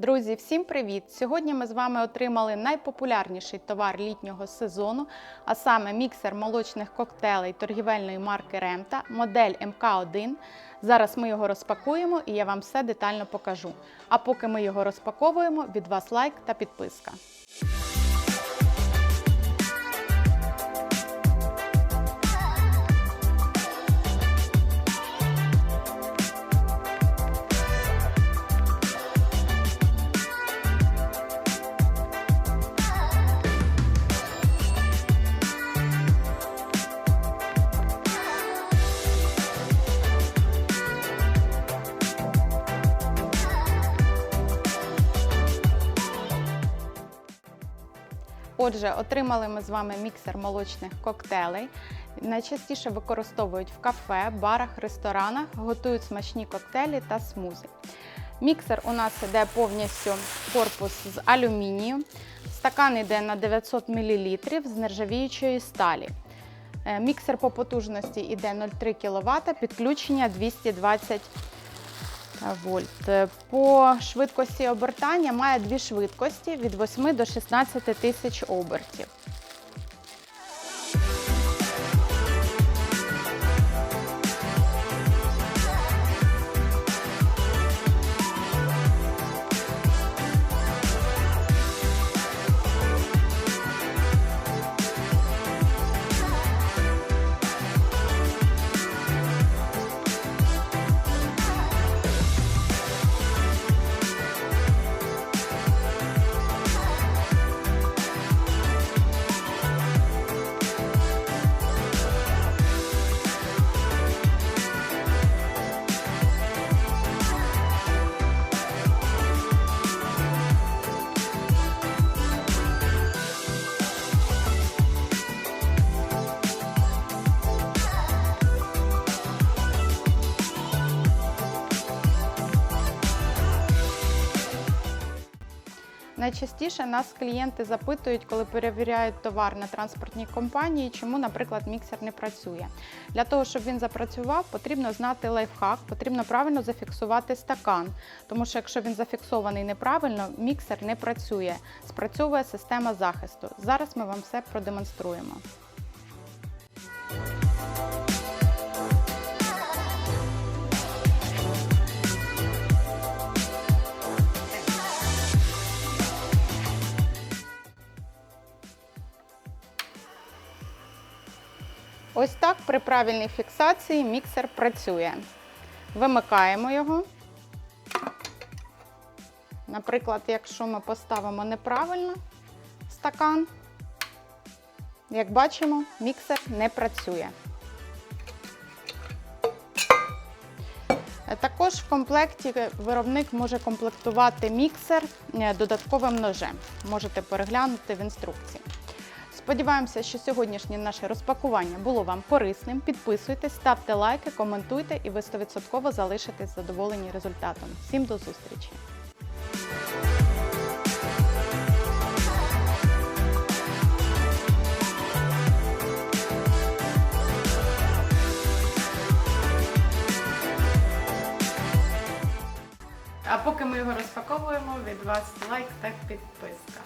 Друзі, всім привіт! Сьогодні ми з вами отримали найпопулярніший товар літнього сезону, а саме міксер молочних коктейлей торгівельної марки Ремта, модель МК1. Зараз ми його розпакуємо і я вам все детально покажу. А поки ми його розпаковуємо, від вас лайк та підписка. Отже, отримали ми з вами міксер молочних коктейлей. Найчастіше використовують в кафе, барах, ресторанах, готують смачні коктейлі та смузі. Міксер у нас іде повністю корпус з алюмінію. Стакан йде на 900 мл з нержавіючої сталі. Е, Міксер по потужності йде 0,3 кВт, підключення 220 вольт. Е, По швидкості обертання має дві швидкості від 8 до 16 тисяч обертів. Найчастіше нас клієнти запитують, коли перевіряють товар на транспортній компанії, чому, наприклад, міксер не працює. Для того, щоб він запрацював, потрібно знати лайфхак, потрібно правильно зафіксувати стакан. Тому що якщо він зафіксований неправильно, міксер не працює. Спрацьовує система захисту. Зараз ми вам все продемонструємо. Ось так при правильній фіксації міксер працює. Вимикаємо його. Наприклад, якщо ми поставимо неправильно стакан, як бачимо, міксер не працює. Також в комплекті виробник може комплектувати міксер е, додатковим ножем. Можете переглянути в інструкції. Сподіваємося, що сьогоднішнє наше розпакування було вам корисним. Підписуйтесь, ставте лайки, коментуйте і ви 100% залишитесь задоволені результатом. Всім до зустрічі! А поки ми його розпаковуємо, від вас лайк та підписка.